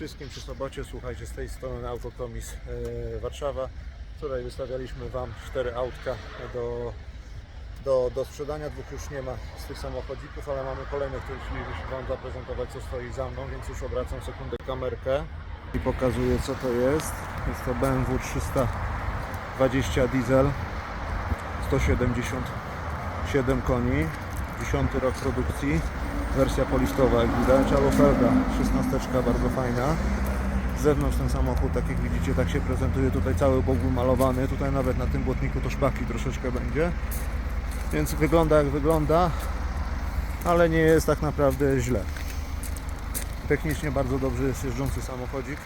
Wszystkim przy sobocie, słuchajcie, z tej strony Autokomis e, Warszawa, w której wystawialiśmy Wam cztery autka do, do, do sprzedania. Dwóch już nie ma z tych samochodzików, ale mamy kolejne, które chcielibyśmy Wam zaprezentować, co stoi za mną, więc już obracam sekundę kamerkę i pokazuję, co to jest. Jest to BMW 320 diesel, 177 koni, 10 rok produkcji, wersja poliftowa jak widać, Alofelda 16 bardzo fajna. Z zewnątrz ten samochód, tak jak widzicie, tak się prezentuje, tutaj cały bok wymalowany, tutaj nawet na tym błotniku to szpaki troszeczkę będzie. Więc wygląda jak wygląda, ale nie jest tak naprawdę źle. Technicznie bardzo dobrze jest jeżdżący samochodzik.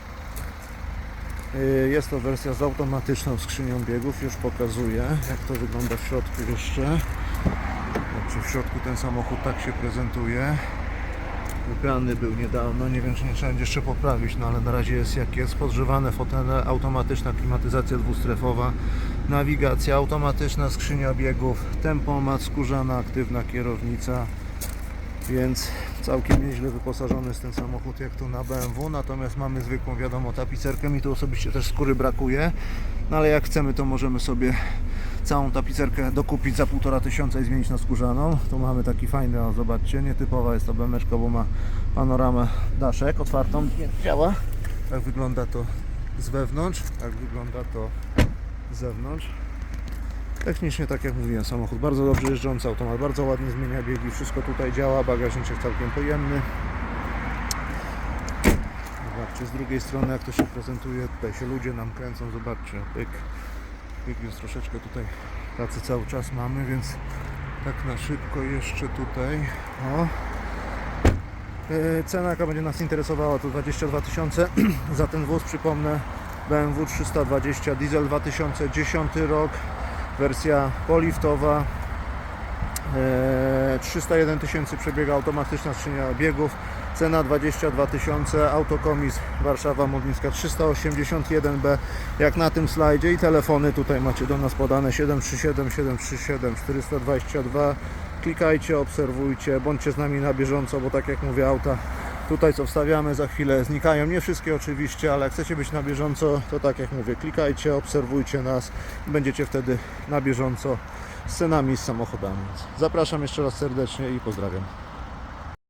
Yy, Jest to wersja z automatyczną skrzynią biegów, już pokazuję jak to wygląda w środku jeszcze. Znaczy w środku ten samochód tak się prezentuje. Wybrany był niedawno, nie wiem czy nie trzeba będzie jeszcze poprawić, no ale na razie jest jak jest. Podgrzewane fotele, automatyczna klimatyzacja dwustrefowa, nawigacja automatyczna, skrzynia biegów, tempomat, skórzana, aktywna kierownica. Więc całkiem nieźle wyposażony jest ten samochód jak tu na BMW, natomiast mamy zwykłą wiadomo tapicerkę, mi tu osobiście też skóry brakuje, no ale jak chcemy to możemy sobie całą tapicerkę dokupić za półtora tysiąca i zmienić na skórzaną. Tu mamy taki fajny, o zobaczcie, nietypowa jest to BMeczka, bo ma panoramę daszek otwartą, nie działa. Tak wygląda to z wewnątrz, tak wygląda to z zewnątrz. Technicznie, tak jak mówiłem, samochód bardzo dobrze jeżdżący, automat bardzo ładnie zmienia biegi, wszystko tutaj działa, bagażniczek całkiem pojemny. Zobaczcie z drugiej strony jak to się prezentuje, tutaj się ludzie nam kręcą, zobaczcie, pyk, pyk, więc troszeczkę tutaj pracy cały czas mamy, więc tak na szybko jeszcze tutaj, o. E, Cena jaka będzie nas interesowała to 22 tysiące. Za ten wóz, przypomnę BMW 320 diesel 2010 rok wersja poliftowa 301 tysięcy przebiega automatyczna skrzynia biegów. Cena 22 tysiące. Autokomis Warszawa Modlińska 381B jak na tym slajdzie i telefony tutaj macie do nas podane. 737 737 422 klikajcie, obserwujcie, bądźcie z nami na bieżąco, bo tak jak mówię auta tutaj co wstawiamy za chwilę znikają, nie wszystkie oczywiście, ale jak chcecie być na bieżąco, to tak jak mówię, klikajcie, obserwujcie nas będziecie wtedy na bieżąco z cenami, z samochodami. Zapraszam jeszcze raz serdecznie i pozdrawiam.